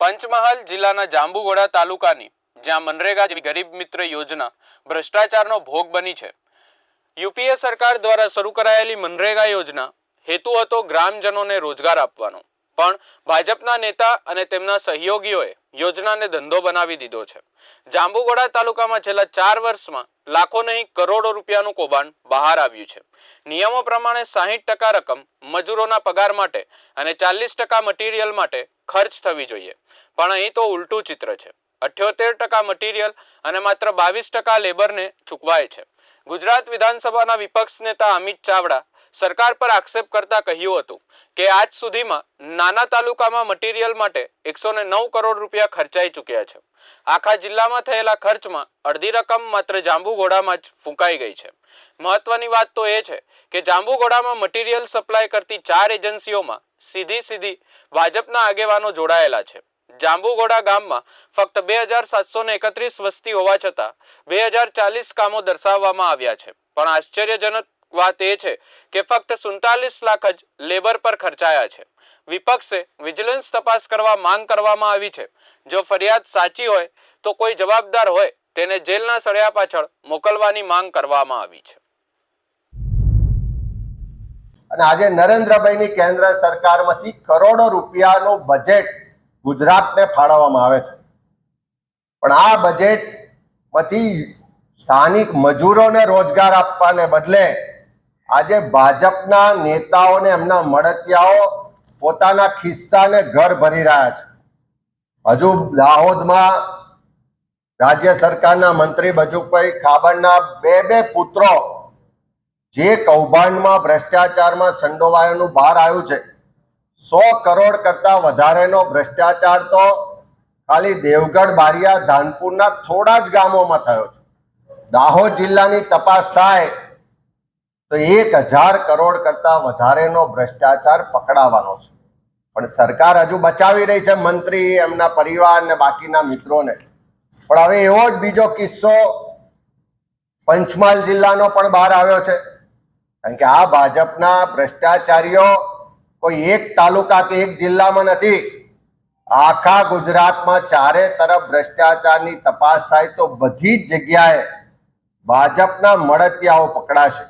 પંચમહાલ જિલ્લાના જાંબુઘોડા તાલુકાની, જ્યાં મનરેગા જેવી ગરીબ મિત્ર યોજના ભ્રષ્ટાચારનો ભોગ બની છે. યુપીએ સરકાર દ્વારા શરૂ કરાયેલી મનરેગા યોજના હેતુ હતો ગ્રામજનોને રોજગાર આપવાનો. પણ ભાજપના નેતા અને તેમના સહયોગીઓએ યોજનાને ધંધો બનાવી દીધો છે. જાંબુગોડા તાલુકામાં છેલ્લા ચાર વર્ષમાં લાખો નહીં કરોડો રૂપિયાનું કૌભાંડ બહાર આવ્યું છે. નિયમો પ્રમાણે સાહીઠ ટકા રકમ મજૂરોના પગાર માટે અને ચાલીસ ટકા મટીરિયલ માટે ખર્ચ થવી જોઈએ. પણ અહીં તો ઉલટું ચિત્ર છે. અઠ્યોતેર ટકા મટીરિયલ અને માત્ર બાવીસ ટકા લેબરને ચૂકવાય છે. ગુજરાત વિધાનસભાના વિપક્ષ નેતા અમિત ચાવડા સરકાર પર આક્ષેપ કરતા કહ્યું હતું કે આજ સુધીમાં નાના તાલુકામાં મટીરિયલ માટે એકસો નવ કરોડ રૂપિયા ખર્ચાઈ ચૂક્યા છે. આખા જિલ્લામાં થયેલા ખર્ચમાં અડધી રકમ માત્ર જાંબુઘોડામાં જ ફૂંકાઈ ગઈ છે. મહત્વની વાત તો એ છે કે જાંબુઘોડામાં મટીરીયલ સપ્લાય કરતી ચાર એજન્સીઓમાં સીધી સીધી ભાજપના આગેવાનો જોડાયેલા છે. જાંબુઘોડા ગામમાં ફક્ત બે હજાર સાતસો એકત્રીસ વસ્તી હોવા છતાં બે હજાર ચાલીસ કામો દર્શાવવામાં આવ્યા છે. પણ આશ્ચર્યજનક વાત એ છે કે ફક્ત સુડતાલીસ લાખ જ લેબર પર ખર્ચાયા છે. વિપક્ષે વિજિલન્સ તપાસ કરવા માંગ કરવામાં આવી છે. જો ફરિયાદ સાચી હોય તો કોઈ જવાબદાર હોય તેને જેલના સળિયા પાછળ મોકલવાની માંગ કરવામાં આવી છે. અને આજે નરેન્દ્રભાઈની કેન્દ્ર સરકારમાંથી કરોડો રૂપિયાનું બજેટ ગુજરાતને ફાળવવામાં આવે છે. પણ આ બજેટમાંથી સ્થાનિક મજૂરોને રોજગાર આપવાને બદલે આજે ભાજપના નેતાઓને એમના મળતિયાઓ પોતાના ખિસ્સાને ઘર ભરી રહ્યા છે. હજુ દાહોદમાં રાજ્ય સરકારના મંત્રી બજુભાઈ ખાબડના બે બે પુત્રો જે કૌભાંડમાં, ભ્રષ્ટાચારમાં સંડોવાયાનું બહાર આવ્યું છે. સો કરોડ કરતા વધારેનો ભ્રષ્ટાચાર તો ખાલી દેવગઢ, બારિયા, ધાનપુરના થોડા જ ગામોમાં થયો છે. દાહોદ જિલ્લાની તપાસ થાય તો એક હજાર કરોડ કરતા વધારેનો ભ્રષ્ટાચાર પકડાવાનો છે. પણ સરકાર હજુ બચાવી રહી છે મંત્રી, એમના પરિવાર ને બાકીના મિત્રોને. પણ હવે એવો જ બીજો કિસ્સો પંચમહાલ જિલ્લાનો પણ બહાર આવ્યો છે. કારણ કે આ ભાજપના ભ્રષ્ટાચારીઓ કોઈ એક તાલુકા કે એક જિલ્લામાં નથી. આખા ગુજરાતમાં ચારે તરફ ભ્રષ્ટાચારની તપાસ થાય તો બધી જ જગ્યાએ ભાજપના મળતિયાઓ પકડાશે.